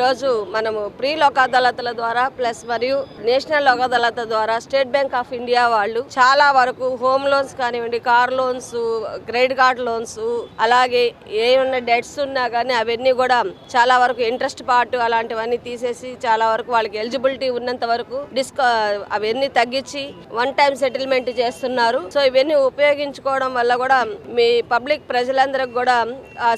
ఈరోజు మనము ప్రీ లోక్ అదాలత్ల ద్వారా ప్లస్ మరియు నేషనల్ లోక్ అదాలత్ ద్వారా స్టేట్ బ్యాంక్ ఆఫ్ ఇండియా వాళ్ళు చాలా వరకు హోమ్ లోన్స్ కానివ్వండి car loans credit card loans అలాగే ఏమన్నా డెట్స్ ఉన్నా కానీ అవన్నీ కూడా చాలా వరకు ఇంట్రెస్ట్ పార్ట్ అలాంటివన్నీ తీసేసి చాలా వరకు వాళ్ళకి ఎలిజిబిలిటీ ఉన్నంత వరకు డిస్క అవన్నీ తగ్గించి వన్ టైం సెటిల్మెంట్ చేస్తున్నారు. సో ఇవన్నీ ఉపయోగించుకోవడం వల్ల కూడా మీ పబ్లిక్ ప్రజలందరికి కూడా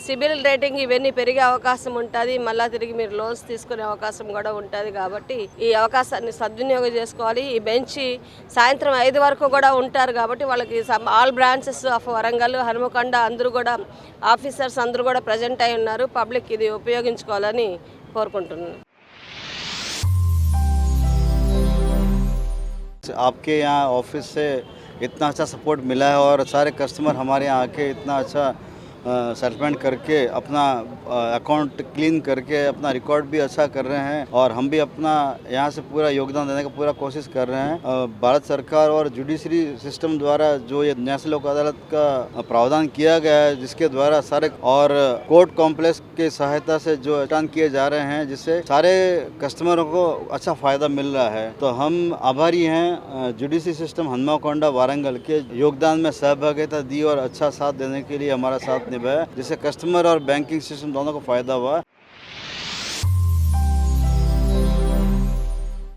సిబిల్ రేటింగ్ ఇవన్నీ పెరిగే అవకాశం ఉంటుంది. మళ్ళీ తిరిగి మీరు లోన్స్ తీసుకునే అవకాశం కూడా ఉంటుంది కాబట్టి ఈ అవకాశాన్ని సద్వినియోగం చేసుకోవాలి ఈ బెంచ్ సాయంత్రం ఐదు వరకు కూడా ఉంటారు కాబట్టి వాళ్ళకి all branches of Warangal Hanumakonda అందరూ కూడా ఆఫీసర్స్ అందరూ కూడా ప్రజెంట్ అయి ఉన్నారు పబ్లిక్ ఇది ఉపయోగించుకోవాలని కోరుకుంటున్నాను आपके यहाँ ऑफिस से इतना अच्छा सपोर्ट मिला है और सारे कस्टमर हमारे यहाँ आके इतना अच्छा सेटलमेंट करके अपना अकाउंट क्लीन करके अपना रिकॉर्ड भी अच्छा कर रहे हैं और हम भी अपना यहाँ से पूरा योगदान देने का पूरा कोशिश कर रहे हैं। भारत सरकार और जुडिशरी सिस्टम द्वारा जो ये नेशनल लोक अदालत का प्रावधान किया गया है, जिसके द्वारा सारे और कोर्ट कॉम्प्लेक्स की सहायता से जो दान किए जा रहे हैं, जिससे सारे कस्टमरों को अच्छा फ़ायदा मिल रहा है। तो हम आभारी हैं जुडिशरी सिस्टम हनुमाकोंडा वारंगल के योगदान में सहभागिता दी और अच्छा साथ देने के लिए हमारा साथ निभाया जिससे कस्टमर और बैंकिंग सिस्टम दोनों को फायदा हुआ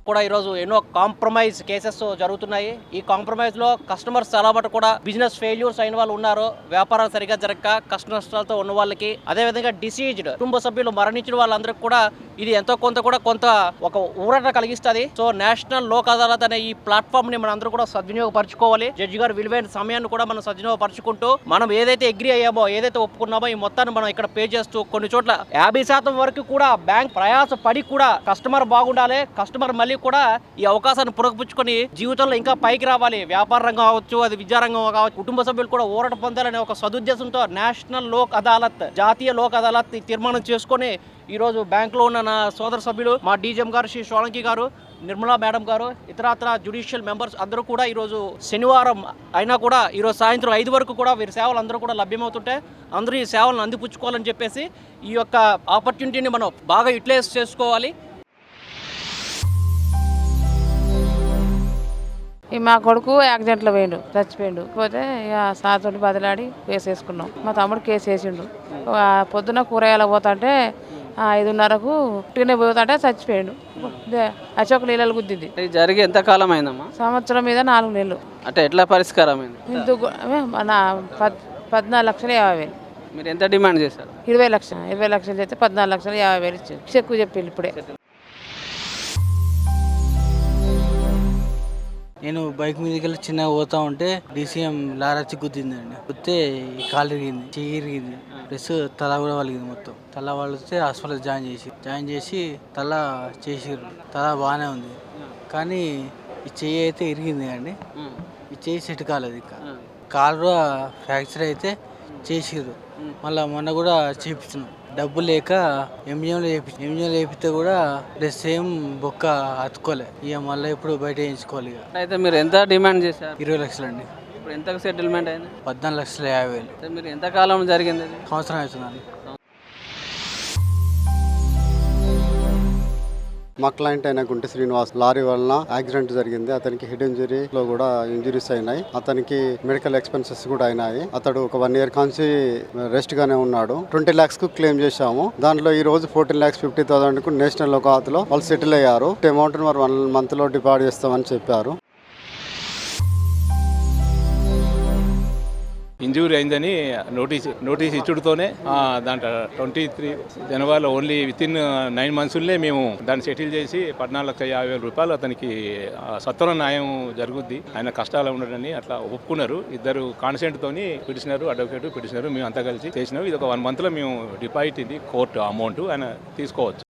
కూడా ఈరోజు ఎన్నో కాంప్రమైజ్ కేసెస్ జరుగుతున్నాయి. ఈ కాంప్రమైజ్లో కస్టమర్స్ చాలా మటు కూడా బిజినెస్ ఫెయిల్యూర్స్ అయిన వాళ్ళు ఉన్నారు. వ్యాపారాలు సరిగా జరగక కష్ట నష్టాలతో ఉన్న వాళ్ళకి అదే విధంగా డిసీజ్డ్ కుటుంబ సభ్యులు మరణించిన వాళ్ళందరికీ కూడా ఇది ఎంతో కొంత కూడా కొంత ఒక ఊరట కలిగిస్తుంది. సో నేషనల్ లోక్ అదాలత్ అనే ఈ ప్లాట్ఫామ్ని మనందరూ అందరూ కూడా సద్వినియోగపరచుకోవాలి. జడ్జి గారు విలువైన సమయాన్ని కూడా మనం సద్వినియోగపరచుకుంటూ మనం ఏదైతే అగ్రి అయ్యామో ఏదైతే ఒప్పుకున్నామో ఈ మొత్తాన్ని మనం ఇక్కడ పే చేస్తూ కొన్ని చోట్ల యాభై శాతం వరకు కూడా బ్యాంక్ ప్రయాస పడి కూడా కస్టమర్ బాగుండాలి. కస్టమర్ మళ్ళీ కూడా ఈ అవకాశాన్ని పురగపుచ్చుకొని జీవితంలో ఇంకా పైకి రావాలి. వ్యాపార రంగం కావచ్చు అది విద్యారంగం కావచ్చు కుటుంబ సభ్యులు కూడా ఊరట పొందాలనే ఒక సదుద్దేశంతో నేషనల్ లోక్ అదాలత్ జాతీయ లోక్ అదాలత్ తీర్మానం చేసుకొని ఈ రోజు బ్యాంకులో ఉన్న నా సోదర సభ్యులు మా డీజీఎం గారు శ్రీ సోలంకి గారు నిర్మలా మేడం గారు ఇతరత్ర జ్యుడిషియల్ మెంబర్స్ అందరూ కూడా ఈరోజు శనివారం అయినా కూడా ఈరోజు సాయంత్రం ఐదు వరకు కూడా వీరి సేవలు అందరూ కూడా లభ్యమవుతుంటే అందరూ ఈ సేవలను అందిపుచ్చుకోవాలని చెప్పేసి ఈ యొక్క ఆపర్చునిటీని మనం బాగా యూటిలైజ్ చేసుకోవాలి. మా కొడుకు యాక్సిడెంట్లో పోయిండు చచ్చిపోయిండు. పోతే ఇక సాతోటి బదిలాడి కేసు వేసుకున్నాం. మా తమ్ముడు కేసు వేసిండు. పొద్దున కూరగాయలు పోతుంటే ఐదున్నరకు ఉట్టిగానే పోతుంటే చచ్చిపోయిండు. అశోక్ నీళ్ళలు గుద్దింది. జరిగి ఎంత కాలం అయిందమ్మా? సంవత్సరం మీద నాలుగు నెలలు. అంటే ఎట్లా పరిష్కారం మన పద్ పద్నాలుగు లక్షల యాభై వేలు. మీరు ఎంత డిమాండ్ చేశారు? ఇరవై లక్షలు ఇరవై లక్షలు చేస్తే పద్నాలుగు లక్షల యాభై వేలు ఇచ్చి చెక్కు చెప్పిండు ఇప్పుడే. నేను బైక్ మీదకి వెళ్ళి చిన్నగా పోతా ఉంటే డీసీఎం లారచ్చి గుద్దిందండి గుద్దితే ఈ కాలు ఇరిగింది చెయ్యి ఇరిగింది ప్లస్ తల కూడా వలిగింది మొత్తం. తల వలిస్తే హాస్పిటల్ జాయిన్ చేసి జాయిన్ చేసి తల చేసిర్రు. తల బాగానే ఉంది. కానీ ఈ చెయ్యి అయితే ఇరిగింది అండి ఈ చెయ్యి సెట్ కాలేదు ఇంకా. కాలు కూడా ఫ్రాక్చర్ అయితే చేసిర్రు. మళ్ళీ మొన్న కూడా చేపించినాం. డబ్బు లేక ఎంజిఎంలో చేపి ఎంజిఎంలో చేపిస్తే కూడా సేమ్ బొక్క అతుకోలే ఇక మళ్ళీ ఇప్పుడు బయట వేయించుకోవాలి ఇక. అయితే మీరు ఎంత డిమాండ్ చేశారు? ఇరవై లక్షలు అండి. ఇప్పుడు ఎంత సెటిల్మెంట్ అయింది? పద్నాలుగు లక్షల యాభై వేలు. మీరు ఎంత కాలం జరిగింది సంవత్సరం అవుతుందండి. మా క్లయింట్ అయిన గుంటి శ్రీనివాస్ లారీ వలన యాక్సిడెంట్ జరిగింది. అతనికి హెడ్ ఇంజరీ లో కూడా ఇంజరీస్ అయినాయి. అతనికి మెడికల్ ఎక్స్పెన్సెస్ కూడా అయినాయి. అతడు ఒక వన్ ఇయర్ కాన్సి రెస్ట్ గానే ఉన్నాడు. ట్వంటీ లాక్స్కు క్లెయిమ్ చేశాము. దాంట్లో ఈ రోజు ఫోర్టీన్ లాక్స్ ఫిఫ్టీ థౌసండ్కు నేషనల్ లోకాత్లో వాళ్ళు సెటిల్ అయ్యారు. అమౌంట్ మరి వన్ మంత్లో డిపాజిట్ చేస్తామని చెప్పారు. ఇంజూరీ అయిందని నోటీస్ నోటీస్ ఇచ్చుడుతోనే దాంట్లో ట్వంటీ త్రీ జనవరిలో ఓన్లీ విత్ ఇన్ నైన్ మంత్స్లోనే మేము దాన్ని సెటిల్ చేసి పద్నాలుగు లక్షల యాభై వేల రూపాయలు అతనికి సత్వర న్యాయం జరుగుద్ది. ఆయన కష్టాలు ఉండడని అట్లా ఒప్పుకున్నారు. ఇద్దరు కాన్సెంట్తోని పిలిచినారు అడ్వకేట్ పిలిచినారు మేము అంతా కలిసి చేసినాం. ఇది ఒక వన్ మంత్లో మేము డిపాజిట్ ఇది కోర్టు అమౌంట్. ఆయన తీసుకోవచ్చు.